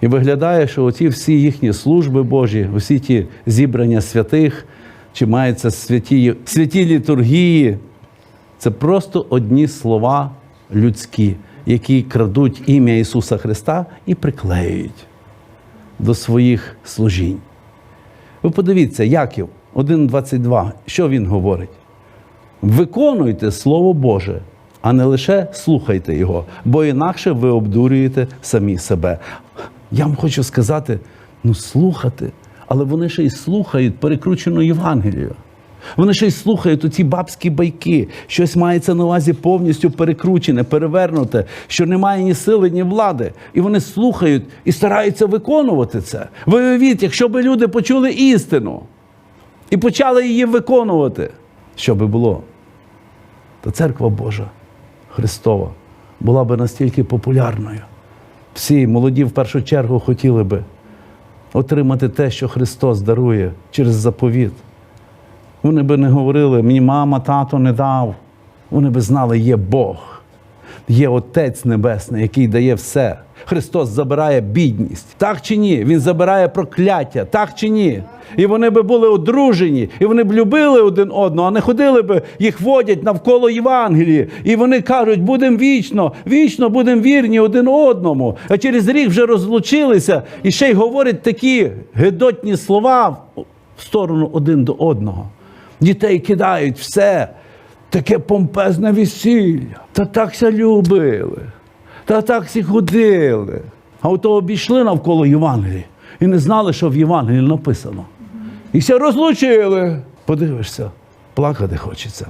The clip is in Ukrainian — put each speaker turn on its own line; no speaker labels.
І виглядає, що оці всі їхні служби Божі, усі ті зібрання святих, чи маються святі, святі літургії, це просто одні слова людські, які крадуть ім'я Ісуса Христа і приклеюють до своїх служінь. Ви подивіться, Яків 1,22, що він говорить? Виконуйте Слово Боже, а не лише слухайте Його, бо інакше ви обдурюєте самі себе. Я вам хочу сказати: ну, слухати, але вони ще й слухають перекручену Євангелію. Вони ще й слухають оці бабські байки. Щось мається на увазі повністю перекручене, перевернуте, що немає ні сили, ні влади. І вони слухають і стараються виконувати це. Ви уявіть, якщо б люди почули істину і почали її виконувати, що би було? То церква Божа Христова була би настільки популярною. Всі молоді в першу чергу хотіли би отримати те, що Христос дарує через заповіт. Вони би не говорили, мені мама, тато не дав. Вони би знали, є Бог, є Отець Небесний, який дає все. Христос забирає бідність. Так чи ні? Він забирає прокляття, так чи ні? І вони би були одружені, і вони б любили один одного, а не ходили би, їх водять навколо Євангелії. І вони кажуть, будемо вічно, вічно будемо вірні один одному. А через рік вже розлучилися і ще й говорять такі гидотні слова в сторону один до одного. Дітей кидають все. Таке помпезне весілля. Та так ся любили. Та так всі ходили. А ото обійшли навколо Євангелії і не знали, що в Євангелії написано. І все розлучили. Подивишся, плакати хочеться.